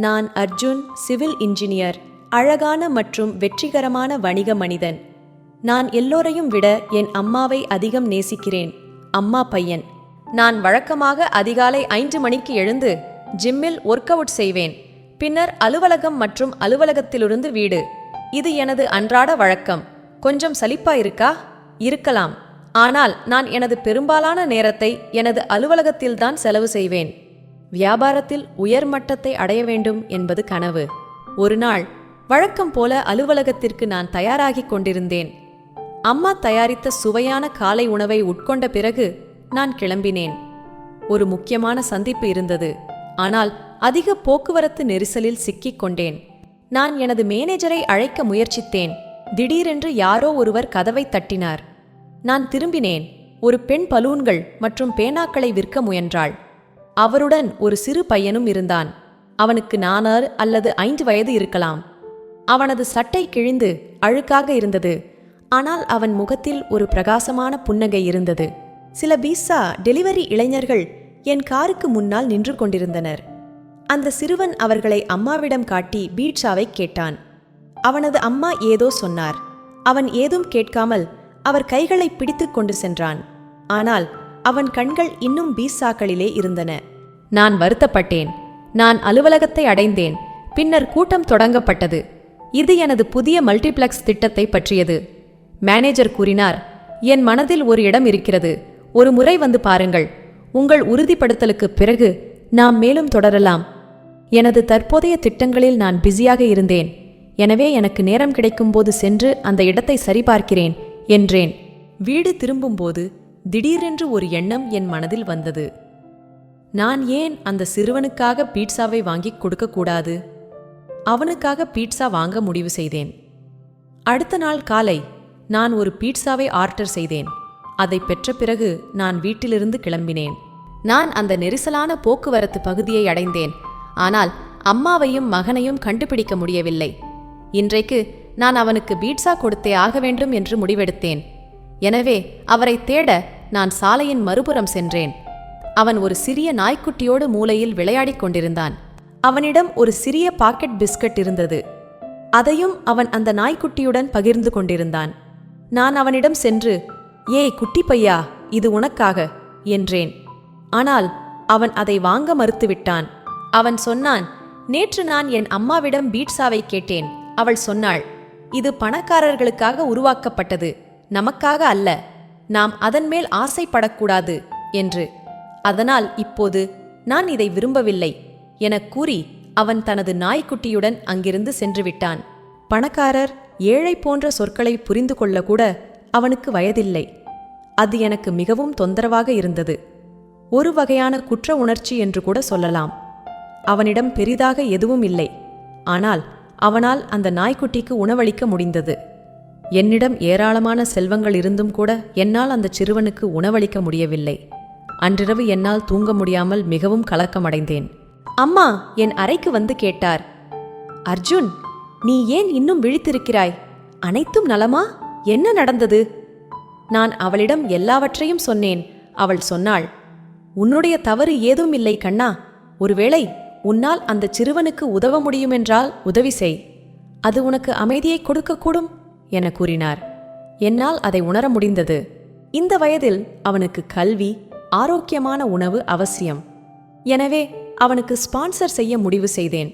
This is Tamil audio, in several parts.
நான் அர்ஜுன் சிவில் இன்ஜினியர் அழகான மற்றும் வெற்றிகரமான வணிக மனிதன். நான் எல்லோரையும் விட என் அம்மாவை அதிகம் நேசிக்கிறேன். அம்மா பையன். நான் வழக்கமாக அதிகாலை ஐந்து மணிக்கு எழுந்து ஜிம்மில் ஒர்க் அவுட் செய்வேன். பின்னர் அலுவலகம் மற்றும் அலுவலகத்திலிருந்து வீடு. இது எனது அன்றாட வழக்கம். கொஞ்சம் சலிப்பா இருக்கா? இருக்கலாம். ஆனால் நான் எனது பெரும்பாலான நேரத்தை எனது அலுவலகத்தில்தான் செலவு செய்வேன். வியாபாரத்தில் உயர் மட்டத்தை அடைய வேண்டும் என்பது கனவு. ஒரு நாள் வழக்கம் போல அலுவலகத்திற்கு நான் தயாராகிக் கொண்டிருந்தேன். அம்மா தயாரித்த சுவையான காலை உணவை உட்கொண்ட பிறகு நான் கிளம்பினேன். ஒரு முக்கியமான சந்திப்பு இருந்தது. ஆனால் அதிக போக்குவரத்து நெரிசலில் சிக்கிக் கொண்டேன். நான் எனது மேனேஜரை அழைக்க முயற்சித்தேன். திடீரென்று யாரோ ஒருவர் கதவை தட்டினார். நான் திரும்பினேன். ஒரு பெண் பலூன்கள் மற்றும் பேனாக்களை விற்க முயன்றாள். அவருடன் ஒரு சிறு பையனும் இருந்தான். அவனுக்கு நானாறு அல்லது ஐந்து வயது இருக்கலாம். அவனது சட்டை கிழிந்து அழுக்காக இருந்தது. ஆனால் அவன் முகத்தில் ஒரு பிரகாசமான புன்னகை இருந்தது. சில பீஸா டெலிவரி இளைஞர்கள் என் காருக்கு முன்னால் நின்று கொண்டிருந்தனர். அந்த சிறுவன் அவர்களை அம்மாவிடம் காட்டி பீட்சாவை கேட்டான். அவனது அம்மா ஏதோ சொன்னார். அவன் ஏதும் கேட்காமல் அவர் கைகளை பிடித்து கொண்டு சென்றான். ஆனால் அவன் கண்கள் இன்னும் பீஸாக்களிலே இருந்தன. நான் வருத்தப்பட்டேன். நான் அலுவலகத்தை அடைந்தேன். பின்னர் கூட்டம் தொடங்கப்பட்டது. இது எனது புதிய மல்டிப்ளெக்ஸ் திட்டத்தை பற்றியது. மேனேஜர் கூறினார் என் மனதில் ஒரு இடம் இருக்கிறது. ஒரு முறை வந்து பாருங்கள். உங்கள் உறுதிப்படுத்தலுக்கு பிறகு நாம் மேலும் தொடரலாம். எனது தற்போதைய திட்டங்களில் நான் பிஸியாக இருந்தேன். எனவே எனக்கு நேரம் கிடைக்கும்போது சென்று அந்த இடத்தை சரிபார்க்கிறேன் என்றேன். வீடு திரும்பும்போது திடீரென்று ஒரு எண்ணம் என் மனதில் வந்தது. நான் ஏன் அந்த சிறுவனுக்காக பீட்சாவை வாங்கிக் கொடுக்கக்கூடாது? அவனுக்காக பீட்சா வாங்க முடிவு செய்தேன். அடுத்த நாள் காலை நான் ஒரு பீட்சாவை ஆர்டர் செய்தேன். அதை பெற்ற பிறகு நான் வீட்டிலிருந்து கிளம்பினேன். நான் அந்த நெரிசலான போக்குவரத்து பகுதியை அடைந்தேன். ஆனால் அம்மாவையும் மகனையும் கண்டுபிடிக்க முடியவில்லை. இன்றைக்கு நான் அவனுக்கு பீட்சா கொடுத்தே ஆக வேண்டும் என்று முடிவெடுத்தேன். எனவே அவரை தேட நான் சாலையின் மறுபுறம் சென்றேன். அவன் ஒரு சிறிய நாய்க்குட்டியோடு மூலையில் விளையாடிக் கொண்டிருந்தான். அவனிடம் ஒரு சிறிய பாக்கெட் பிஸ்கட் இருந்தது. அதையும் அவன் அந்த நாய்க்குட்டியுடன் பகிர்ந்து கொண்டிருந்தான். நான் அவனிடம் சென்று ஏய் குட்டி பையா இது உனக்காக என்றேன். ஆனால் அவன் அதை வாங்க மறுத்துவிட்டான். அவன் சொன்னான் நேற்று நான் என் அம்மாவிடம் பீட்சாவை கேட்டேன். அவள் சொன்னாள் இது பணக்காரர்களுக்காக உருவாக்கப்பட்டது நமக்காக அல்ல. நாம் அதன் மேல் ஆசைப்படக்கூடாது என்று. அதனால் இப்போது நான் இதை விரும்பவில்லை எனக் கூறி அவன் தனது நாய்க்குட்டியுடன் அங்கிருந்து சென்றுவிட்டான். பணக்காரர் ஏழை போன்ற சொற்களை புரிந்து கொள்ளக்கூட அவனுக்கு வயதில்லை. அது எனக்கு மிகவும் தொந்தரவாக இருந்தது. ஒரு வகையான குற்ற உணர்ச்சி என்று கூட சொல்லலாம். அவனிடம் பெரிதாக எதுவும் இல்லை. ஆனால் அவனால் அந்த நாய்க்குட்டிக்கு உணவளிக்க முடிந்தது. என்னிடம் ஏராளமான செல்வங்கள் இருந்தும் கூட என்னால் அந்த சிறுவனுக்கு உணவளிக்க முடியவில்லை. அன்றிரவு என்னால் தூங்க முடியாமல் மிகவும் கலக்கமடைந்தேன். அம்மா என் அறைக்கு வந்து கேட்டார். அர்ஜுன் நீ ஏன் இன்னும் விழித்திருக்கிறாய்? அனைத்தும் நலமா? என்ன நடந்தது? நான் அவளிடம் எல்லாவற்றையும் சொன்னேன். அவள் சொன்னாள் உன்னுடைய தவறு ஏதும் இல்லை கண்ணா. ஒருவேளை உன்னால் அந்த சிறுவனுக்கு உதவ முடியுமென்றால் உதவி செய். அது உனக்கு அமைதியை கொடுக்கக்கூடும். என கூறினார். என்னால் அதை உணர முடிந்தது. இந்த வயதில் அவனுக்கு கல்வி ஆரோக்கியமான உணவு அவசியம். எனவே அவனுக்கு ஸ்பான்சர் செய்ய முடிவு செய்தேன்.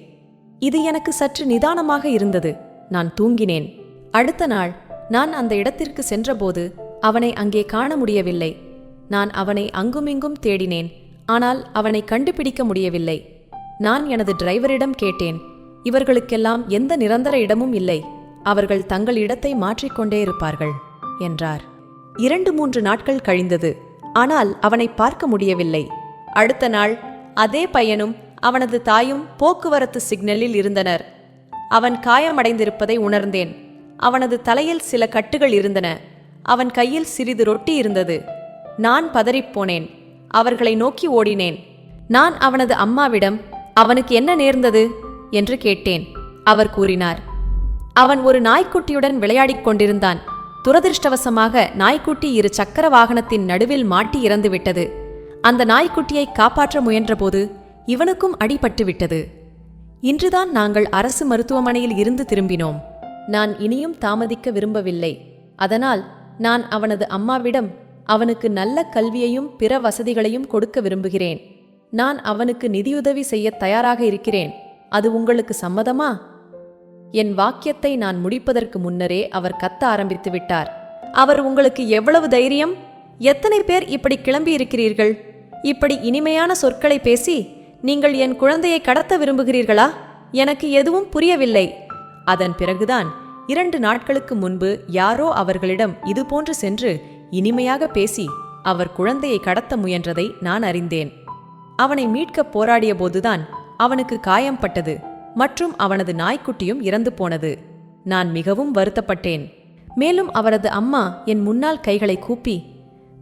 இது எனக்கு சற்று நிதானமாக இருந்தது. நான் தூங்கினேன். அடுத்த நாள் நான் அந்த இடத்திற்கு சென்றபோது அவனை அங்கே காண முடியவில்லை. நான் அவனை அங்குமிங்கும் தேடினேன். ஆனால் அவனை கண்டுபிடிக்க முடியவில்லை. நான் எனது டிரைவரிடம் கேட்டேன். இவர்களுக்கெல்லாம் எந்த நிரந்தர இடமும் இல்லை. அவர்கள் தங்கள் இடத்தை மாற்றிக்கொண்டே இருப்பார்கள் என்றார். இரண்டு மூன்று நாட்கள் கழிந்தது. ஆனால் அவனை பார்க்க முடியவில்லை. அடுத்த நாள் அதே பையனும் அவனது தாயும் போக்குவரத்து சிக்னலில் இருந்தனர். அவன் காயமடைந்திருப்பதை உணர்ந்தேன். அவனது தலையில் சில கட்டுகள் இருந்தன. அவன் கையில் சிறிது ரொட்டி இருந்தது. நான் பதறிப்போனேன் அவர்களை நோக்கி ஓடினேன். நான் அவனது அம்மாவிடம் அவனுக்கு என்ன நேர்ந்தது? என்று கேட்டேன். அவர் கூறினார் அவன் ஒரு நாய்க்குட்டியுடன் விளையாடிக் கொண்டிருந்தான். துரதிருஷ்டவசமாக நாய்க்குட்டி இரு சக்கர வாகனத்தின் நடுவில் மாட்டி இறந்துவிட்டது. அந்த நாய்க்குட்டியை காப்பாற்ற முயன்றபோது இவனுக்கும் அடிபட்டுவிட்டது. இன்றுதான் நாங்கள் அரசு மருத்துவமனையில் இருந்து திரும்பினோம். நான் இனியும் தாமதிக்க விரும்பவில்லை. அதனால் நான் அவனது அம்மாவிடம் அவனுக்கு நல்ல கல்வியையும் பிற வசதிகளையும் கொடுக்க விரும்புகிறேன். நான் அவனுக்கு நிதியுதவி செய்ய தயாராக இருக்கிறேன். அது உங்களுக்கு சம்மதமா? என் வாக்கியத்தை நான் முடிப்பதற்கு முன்னரே அவர் கத்த ஆரம்பித்து விட்டார். அவர் உங்களுக்கு எவ்வளவு தைரியம்? எத்தனை பேர் இப்படி கிளம்பி இருக்கிறீர்கள்? இப்படி இனிமையான சொற்களை பேசி நீங்கள் என் குழந்தையை கடத்த விரும்புகிறீர்களா? எனக்கு எதுவும் புரியவில்லை. அதன் பிறகுதான் இரண்டு நாட்களுக்கு முன்பு யாரோ அவர்களிடம் இதுபோன்று சென்று இனிமையாக பேசி அவர் குழந்தையை கடத்த முயன்றதை நான் அறிந்தேன். அவனை மீட்கப் போராடிய போதுதான் அவனுக்கு காயம் பட்டது மற்றும் அவனது நாய்க்குட்டியும் இறந்து போனது. நான் மிகவும் வருத்தப்பட்டேன். மேலும் அவரது அம்மா என் முன்னால் கைகளை கூப்பி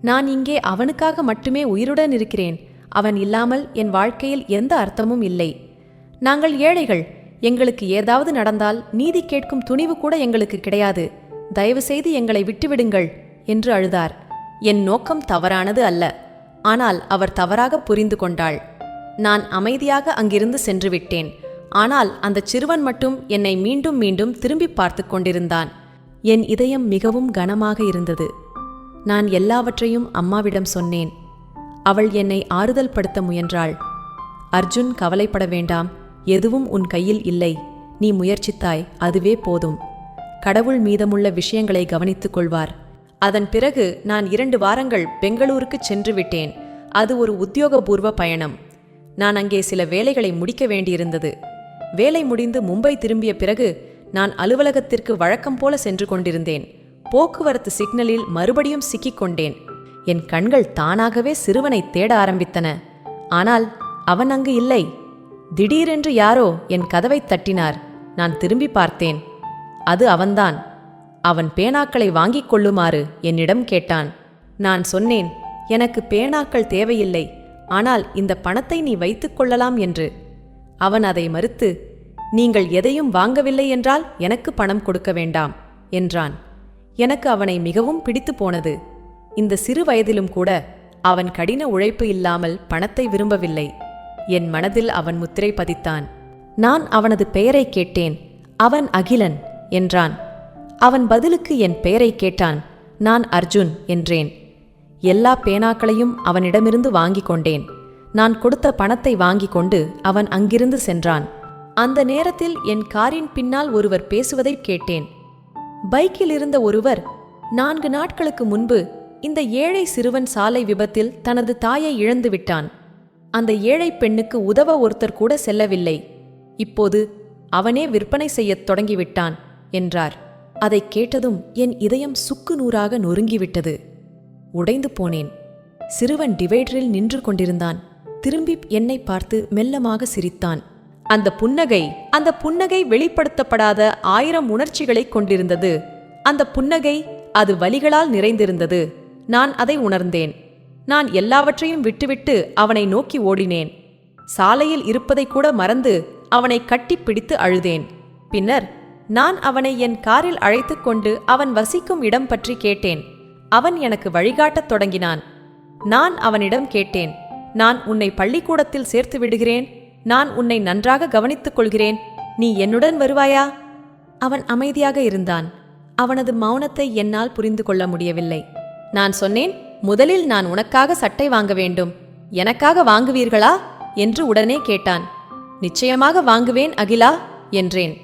நான் இங்கே அவனுக்காக மட்டுமே உயிருடன் இருக்கிறேன். அவன் இல்லாமல் என் வாழ்க்கையில் எந்த அர்த்தமும் இல்லை. நாங்கள் ஏழைகள். எங்களுக்கு ஏதாவது நடந்தால் நீதி கேட்கும் துணிவு கூட எங்களுக்கு கிடையாது. தயவு செய்து எங்களை விட்டுவிடுங்கள் என்று அழுதார். என் நோக்கம் தவறானது அல்ல. ஆனால் அவர் தவறாக புரிந்து கொண்டாள். நான் அமைதியாக அங்கிருந்து சென்று விட்டேன். ஆனால் அந்த சிறுவன் மட்டும் என்னை மீண்டும் மீண்டும் திரும்பி பார்த்து கொண்டிருந்தான். என் இதயம் மிகவும் கனமாக இருந்தது. நான் எல்லாவற்றையும் அம்மாவிடம் சொன்னேன். அவள் என்னை ஆறுதல் படுத்த முயன்றாள். அர்ஜுன் கவலைப்பட வேண்டாம். எதுவும் உன் கையில் இல்லை. நீ முயற்சித்தாய். அதுவே போதும். கடவுள் மீதமுள்ள விஷயங்களை கவனித்துக் கொள்வார். அதன் பிறகு நான் இரண்டு வாரங்கள் பெங்களூருக்கு சென்று விட்டேன். அது ஒரு உத்தியோகபூர்வ பயணம். நான் அங்கே சில வேலைகளை முடிக்க வேண்டியிருந்தது. வேலை முடிந்து மும்பை திரும்பிய பிறகு நான் அலுவலகத்திற்கு வழக்கம் போல சென்று கொண்டிருந்தேன். போக்குவரத்து சிக்னலில் மறுபடியும் சிக்கிக் கொண்டேன். என் கண்கள் தானாகவே சிறுவனை தேட ஆரம்பித்தன. ஆனால் அவன் அங்கு இல்லை. திடீரென்று யாரோ என் கதவை தட்டினார். நான் திரும்பி பார்த்தேன். அது அவன்தான். அவன் பேனாக்களை வாங்கிக் கொள்ளுமாறு என்னிடம் கேட்டான். நான் சொன்னேன் எனக்கு பேனாக்கள் தேவையில்லை. ஆனால் இந்த பணத்தை நீ வைத்துக் கொள்ளலாம் என்று. அவன் அதை மறுத்து நீங்கள் எதையும் வாங்கவில்லை என்றால் எனக்கு பணம் கொடுக்க வேண்டாம் என்றான். எனக்கு அவனை மிகவும் பிடித்து போனது. இந்த சிறு வயதிலும் கூட அவன் கடின உழைப்பு இல்லாமல் பணத்தை விரும்பவில்லை. என் மனதில் அவன் முத்திரை பதித்தான். நான் அவனது பெயரை கேட்டேன். அவன் அகிலன் என்றான். அவன் பதிலுக்கு என் பெயரை கேட்டான். நான் அர்ஜுன் என்றேன். எல்லா பேனாக்களையும் அவனிடமிருந்து வாங்கிக் கொண்டேன். நான் கொடுத்த பணத்தை வாங்கி கொண்டு அவன் அங்கிருந்து சென்றான். அந்த நேரத்தில் என் காரின் பின்னால் ஒருவர் பேசுவதைக் கேட்டேன். பைக்கில் இருந்த ஒருவர் நான்கு நாட்களுக்கு முன்பு இந்த ஏழை சிறுவன் சாலை விபத்தில் தனது தாயை இழந்து விட்டான். அந்த ஏழை பெண்ணுக்கு உதவ ஒருத்தர் கூட செல்லவில்லை. இப்போது அவனே விற்பனை செய்யத் தொடங்கிவிட்டான் என்றார். அதைக் கேட்டதும் என் இதயம் சுக்கு நூறாக நொறுங்கிவிட்டது. உடைந்து போனேன். சிறுவன் டிவைடரில் நின்று கொண்டிருந்தான். திரும்பி என்னை பார்த்து மெல்லமாக சிரித்தான். அந்த புன்னகை அந்த புன்னகை வெளிப்படுத்தப்படாத ஆயிரம் உணர்ச்சிகளைக் கொண்டிருந்தது. அந்த புன்னகை அது வலிகளால் நிறைந்திருந்தது. நான் அதை உணர்ந்தேன். நான் எல்லாவற்றையும் விட்டுவிட்டு அவனை நோக்கி ஓடினேன். சாலையில் இருப்பதை கூட மறந்து அவனை கட்டிப்பிடித்து அழுதேன். பின்னர் நான் அவனை என் காரில் அழைத்துக் கொண்டு அவன் வசிக்கும் இடம் பற்றி கேட்டேன். அவன் எனக்கு வழிகாட்டத் தொடங்கினான். நான் அவனிடம் கேட்டேன் நான் உன்னை பள்ளிக்கூடத்தில் சேர்த்து விடுகிறேன். நான் உன்னை நன்றாக கவனித்துக் கொள்கிறேன். நீ என்னுடன் வருவாயா? அவன் அமைதியாக இருந்தான். அவனது மௌனத்தை என்னால் புரிந்து கொள்ள முடியவில்லை. நான் சொன்னேன் முதலில் நான் உனக்காக சட்டை வாங்க வேண்டும். எனக்காக வாங்குவீர்களா? என்று உடனே கேட்டான். நிச்சயமாக வாங்குவேன் அகிலா என்றேன்.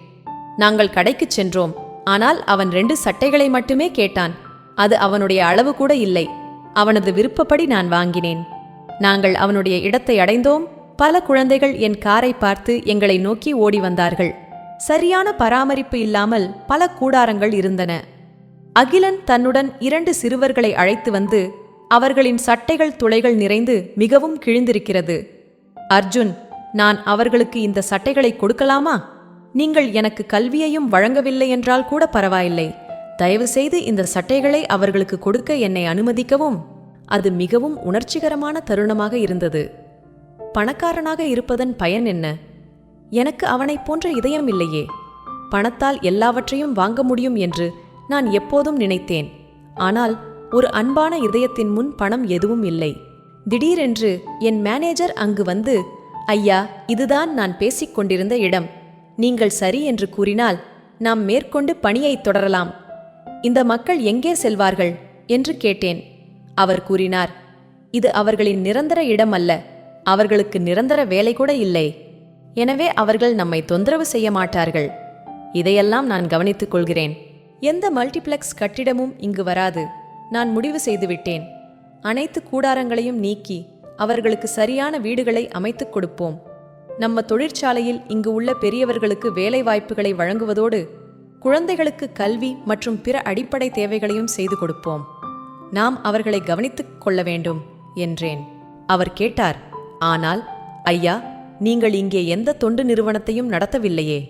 நாங்கள் கடைக்குச் சென்றோம். ஆனால் அவன் ரெண்டு சட்டைகளை மட்டுமே கேட்டான். அது அவனுடைய அளவு கூட இல்லை. அவனது விருப்பப்படி நான் வாங்கினேன். நாங்கள் அவனுடைய இடத்தை அடைந்தோம். பல குழந்தைகள் என் காரை பார்த்து எங்களை நோக்கி ஓடி வந்தார்கள். சரியான பராமரிப்பு இல்லாமல் பல கூடாரங்கள் இருந்தன. அகிலன் தன்னுடன் இரண்டு சிறுவர்களை அழைத்து வந்து அவர்களின் சட்டைகள் துளைகள் நிறைந்து மிகவும் கிழிந்திருக்கிறது. அர்ஜுன் நான் அவர்களுக்கு இந்த சட்டைகளை கொடுக்கலாமா? நீங்கள் எனக்கு கல்வியையும் வழங்கவில்லை என்றால் கூட பரவாயில்லை. தயவுசெய்து இந்த சட்டைகளை அவர்களுக்கு கொடுக்க என்னை அனுமதிக்கவும். அது மிகவும் உணர்ச்சிகரமான தருணமாக இருந்தது. பணக்காரனாக இருப்பதன் பயன் என்ன? எனக்கு அவனைப் போன்ற இதயம் இல்லையே. பணத்தால் எல்லாவற்றையும் வாங்க முடியும் என்று நான் எப்போதும் நினைத்தேன். ஆனால் ஒரு அன்பான இதயத்தின் முன் பணம் எதுவும் இல்லை. திடீரென்று என் மேனேஜர் அங்கு வந்து ஐயா இதுதான் நான் பேசிக் கொண்டிருந்த இடம். நீங்கள் சரி என்று கூறினால் நாம் மேற்கொண்டு பணியைத் தொடரலாம். இந்த மக்கள் எங்கே செல்வார்கள்? என்று கேட்டேன். அவர் கூறினார் இது அவர்களின் நிரந்தர இடம் அல்ல அவர்களுக்கு நிரந்தர வேலை கூட இல்லை. எனவே அவர்கள் நம்மை தொந்தரவு செய்ய மாட்டார்கள். இதையெல்லாம் நான் கவனித்துக் கொள்கிறேன். எந்த மல்டிப்ளெக்ஸ் கட்டிடமும் இங்கு வராது. நான் முடிவு செய்துவிட்டேன். அனைத்து கூடாரங்களையும் நீக்கி அவர்களுக்கு சரியான வீடுகளை அமைத்துக் கொடுப்போம். நம்ம தொழிற்சாலையில் இங்கு உள்ள பெரியவர்களுக்கு வேலை வாய்ப்புகளை வழங்குவதோடு குழந்தைகளுக்கு கல்வி மற்றும் பிற அடிப்படை தேவைகளையும் செய்து கொடுப்போம். நாம் அவர்களை கவனித்துக் கொள்ள வேண்டும் என்றேன். அவர் கேட்டார் ஆனால் ஐயா நீங்கள் இங்கே எந்த தொண்டு நிறுவனத்தையும் நடத்தவில்லையே.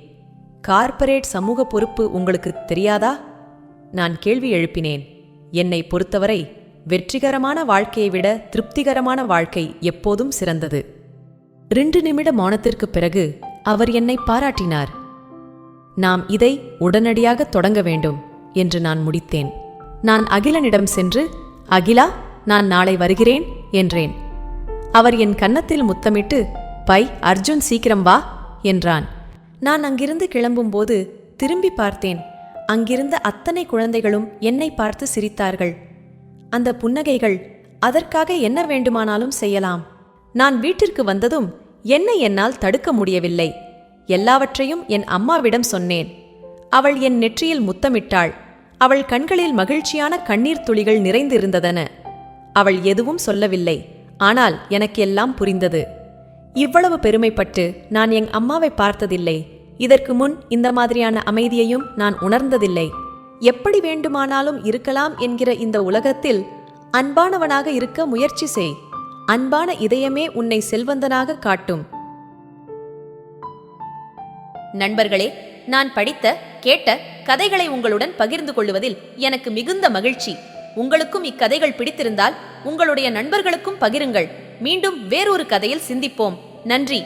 கார்ப்பரேட் சமூக பொறுப்பு உங்களுக்கு தெரியாதா? நான் கேள்வி எழுப்பினேன் என்னை பொறுத்தவரை வெற்றிகரமான வாழ்க்கையை விட திருப்திகரமான வாழ்க்கை எப்போதும் சிறந்தது. ரெண்டு நிமிட மௌனத்திற்கு பிறகு அவர் என்னை பாராட்டினார். நாம் இதை உடனடியாக தொடங்க வேண்டும் என்று நான் முடித்தேன். நான் அகிலனிடம் சென்று அகிலா நான் நாளை வருகிறேன் என்றேன். அவர் என் கன்னத்தில் முத்தமிட்டு பை அர்ஜுன் சீக்கிரம் வா என்றான். நான் அங்கிருந்து கிளம்பும்போது திரும்பி பார்த்தேன். அங்கிருந்த அத்தனை குழந்தைகளும் என்னை பார்த்து சிரித்தார்கள். அந்த புன்னகைகள் அதற்காக என்ன வேண்டுமானாலும் செய்யலாம். நான் வீட்டிற்கு வந்ததும் என்னை என்னால் தடுக்க முடியவில்லை. எல்லாவற்றையும் என் அம்மாவிடம் சொன்னேன். அவள் என் நெற்றியில் முத்தமிட்டாள். அவள் கண்களில் மகிழ்ச்சியான கண்ணீர் துளிகள் நிறைந்திருந்ததன. அவள் எதுவும் சொல்லவில்லை. ஆனால் எனக்கு எல்லாம் புரிந்தது. இவ்வளவு பெருமைப்பட்டு நான் எங் அம்மாவை பார்த்ததில்லை. இதற்கு முன் இந்த மாதிரியான அமைதியையும் நான் உணர்ந்ததில்லை. எப்படி வேண்டுமானாலும் இருக்கலாம் என்கிற இந்த உலகத்தில் அன்பானவனாக இருக்க முயற்சி செய். அன்பான இதயமே உன்னை செல்வந்தனாக காட்டும். நண்பர்களே நான் படித்த கேட்ட கதைகளை உங்களுடன் பகிர்ந்து கொள்வதில் எனக்கு மிகுந்த மகிழ்ச்சி. உங்களுக்கும் இக்கதைகள் பிடித்திருந்தால் உங்களுடைய நண்பர்களுக்கும் பகிருங்கள். மீண்டும் வேறொரு கதையில் சிந்திப்போம். நன்றி.